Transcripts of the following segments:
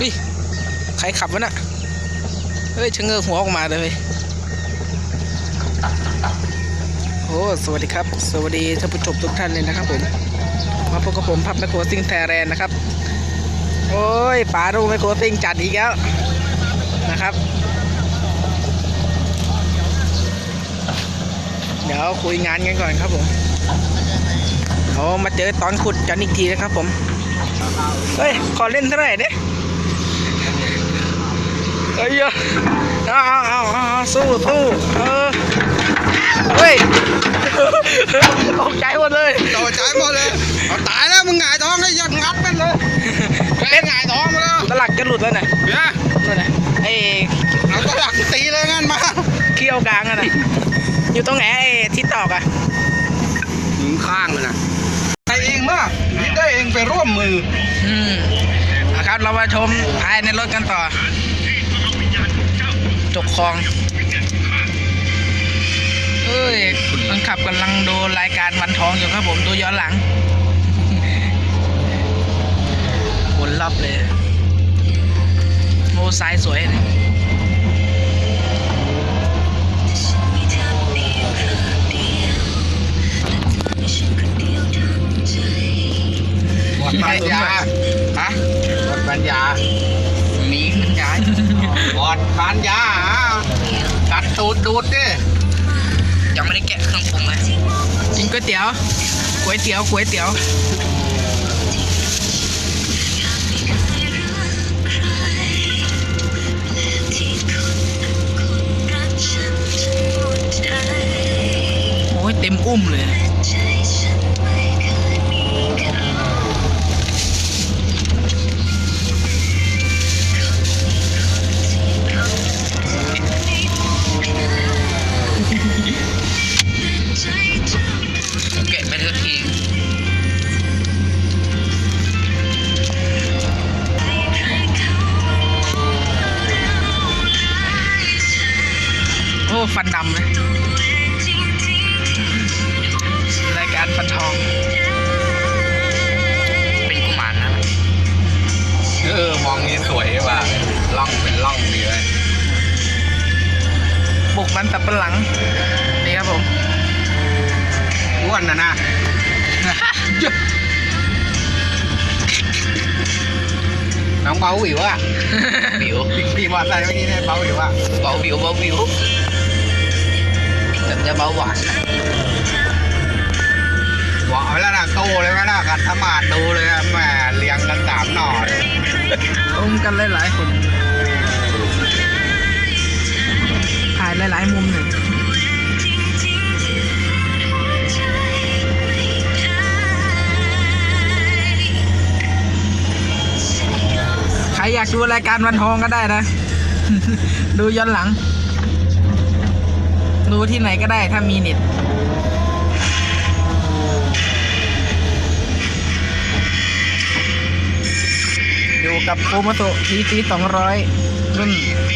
วิใครขับวะน่ะเฮ้ยชะเง้อหัวออกมาเลยโอ้สวัสดีครับ สวัสดีท่านผู้ชมทุกท่านเลยนะครับผมมาพบกับผมพับไมโครซิงแทแรนนะครับ โอ้ยป๋าดูไมโครซิงจัดอีกแล้วนะครับ เดี๋ยวคุยงานกันก่อนครับผมเอามาเจอตอนขุดกันอีกทีนะครับผม เฮ้ย ขอเล่นเท่าไหร่เนี่ย เฮ้ยเอาเอาเอาเอาสู้สู้เออเฮ้ยตกใจหมดเลยต่อใจหมดเลยเอาตายแล้วมึงหงายท้องให้ยัดงัดมันเลยเป็นหงายท้องมาแล้วตลักจะหลุดแล้วน่ะเนี่ยนู่นน่ะไอ้เราก็ดักตีเลยงั้นมาเขี้ยวกลางอะนะอยู่ตรงไหนไอ้ที่ตอกอะถึงข้างเลยนะไปเองมากนี่ได้เองไปร่วมมือ อืมครับเรามาชมภายในรถกันต่อ จกคลอง เอ้ยคนขับกำลังดูรายการวันทองอยู่ครับผมดูย้อนหลังวนรอบเลยโมซ้ายสวยเล วยเตี๋ยวก๋วยเตี๋ยวก๋วยเตี๋ยวโอ้ยเต็มอุ้มเลย ฟันดำเลยรายการฟันทอง เป็นกุมารนะเออ มองนี้สวยว่ะล่องเป็นล่องดีเลยบุกมันสับปะหลัง นี่ครับผมอ้วนนะนะน้องเบาหวิวอะบิวพี่พี่มอเตอร์ไซค์เมื่อกี้เนี่ยเบาหวิวอะเบาบิวเบาบิวแต่ จะเบาหวานนะบอกไว้แล้วนะโตเลยไหมล่ะกันสมาดดูเลยอะแหมเลี้ยงกันสามหน่อเลยต้มกันหลายๆคน ถ่ายหลายๆมุมหนึ่งใครอยากดูรายการวันทองก็ได้นะ ดูย้อนหลัง ดูที่ไหนก็ได้ถ้ามีเน็ตอยู่กับโคมาโตทีซีสองร้อยรุ่น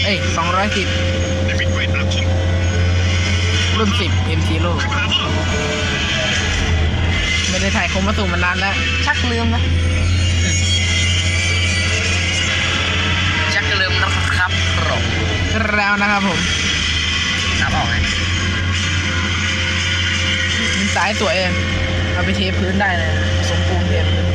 เอ้ยสองร้อยสิบรุ่นสิบเอ็มซีโไม่ได้ถ่ายโคมาโตมานานแล้ว ชักลืมนะชักลืมแล้วครับรบแล้วนะครับผมนับออกไหมมัน สายสวยเอาไปเทพื้นได้เลยสมปูนเทพื้น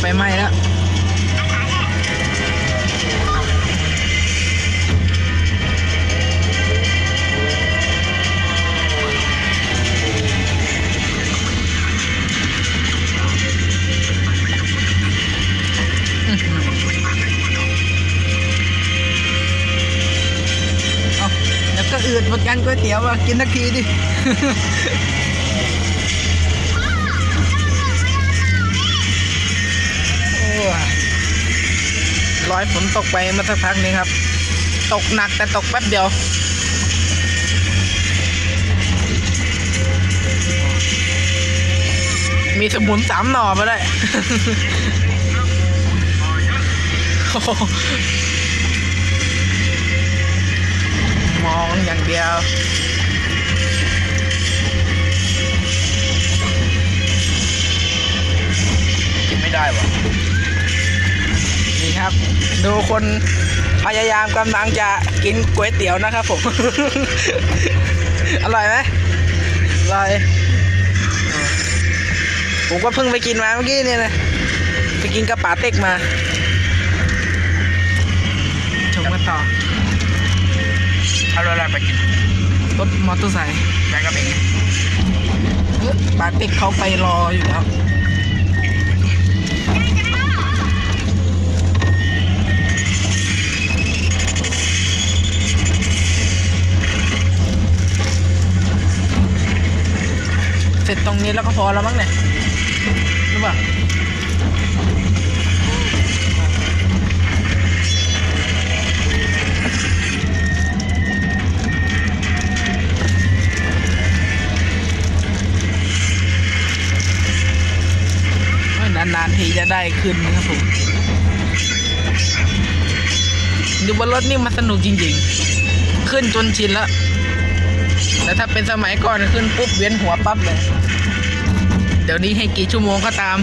ไฟไหม้แล้ว อืดเหมือนกันก๋วยเตี๋ยวอะกินทักทีดิโอ้ยร้อยฝนตกไปมาสักพักนี้ครับ ตกหนักแต่ตกแป๊บเดียวมีสมุนสามหน่อมาได้ องอย่างเดียวกินไม่ได้วะนี่ครับ ดูคนพยายามกำลังจะกินก๋วยเตี๋ยวนะครับผม อร่อยไหมอร่อยผมก็เพิ่งไปกินมาเมื่อกี้เนี่ยนะไปกินกระป๋าเต็กมา เอาอะไรไปกินรถมอเตอร์ไซค์แบงก์ก็เป็นเอ้ยป๋าเต็กเขาไปรออยู่แล้วเสร็จตรงนี้แล้วก็พอแล้วมั้งเนี่ยรู้ป่ะ นานๆทีจะได้ขึ้นนะครับผมดูบนรถนี่มันสนุกจริงๆ ขึ้นจนชินแล้ว แต่ถ้าเป็นสมัยก่อนขึ้นปุ๊บเวียนหัวปั๊บเลย เดี๋ยวนี้ให้กี่ชั่วโมงก็ตาม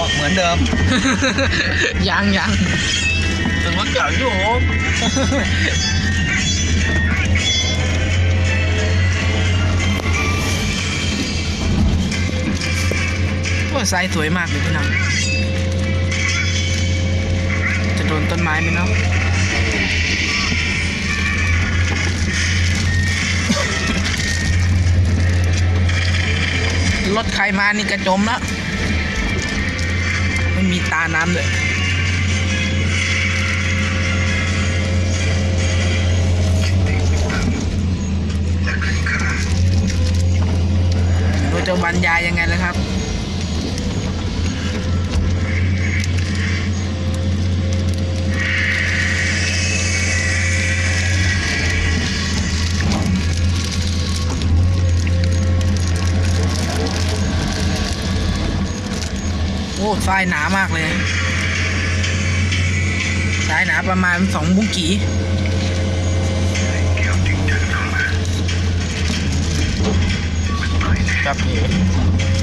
วเหมือนเดิม ยังยังถึงว่าเก่าอยู่ โอ้ไซส์สวยมากเลยพี่น้อง จะโดนต้นไม้ไหมเนาะรถใครมานี่กระจมแล้วไม่มีตาน้ำเลยเราจะบรรยายยังไงเลยครับ อ้ทรายหนามากเลยทรายหนาประมาณสองบุกีครับพี่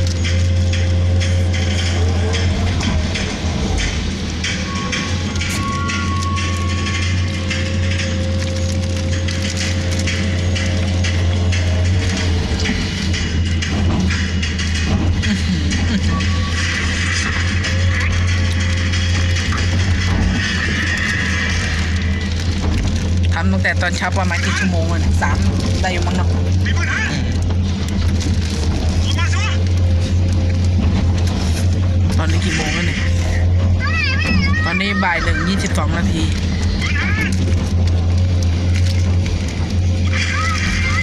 อนเช้าประมาณกี่ชั่วโมงอะสามได้อยู่มั้งเนาะตอนนี้กี่โมงแล้วเนี่ย ตอนนี้บ่ายหนึ่งยี่สิบสองนาที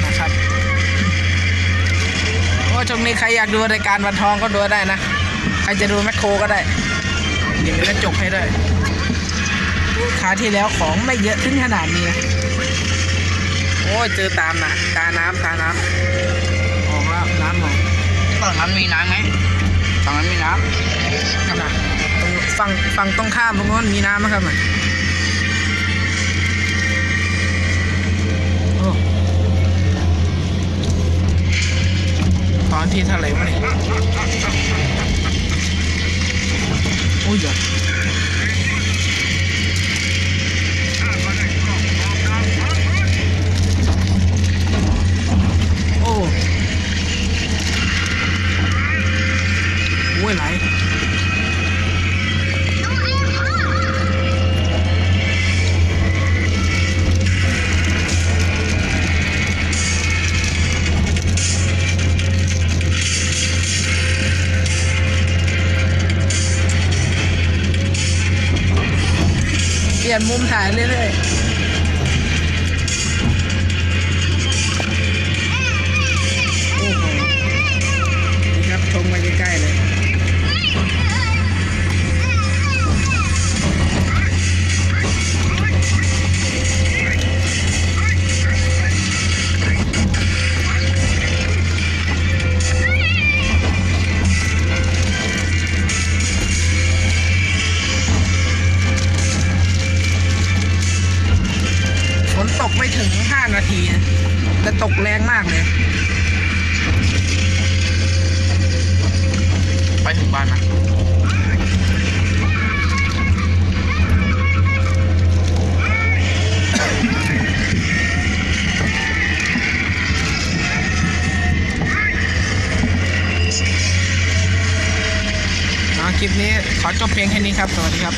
นะครับโอ้ช่วงนี้ใครอยากดูรายการวันทองก็ดูได้นะ ใครจะดูแมคโครก็ได้ เดี๋ยวมีกระจกให้ด้วยคราที่แล้วของไม่เยอะถึงขนาดนี้นะ โอ้ยเจอตามนะตาน้ำตาน้ำออกแล้วน้ำออกฝั่งนั้นมีน้ำไหมฝั่งนั้นมีน้ครับนะตรงฝั่งฝั่งตรงข้ามตรงโน้นมีน้ำไหมครับมันโอ้ตอนที่เท่าไหร่วะเนี่ย โอ้ยไหลเปลี่ยนมุมถ่ายเรื่อยๆ ถึงบ้านนะคลิปนี้ขอจบเพียงแค่นี้ครับ สวัสดีครับ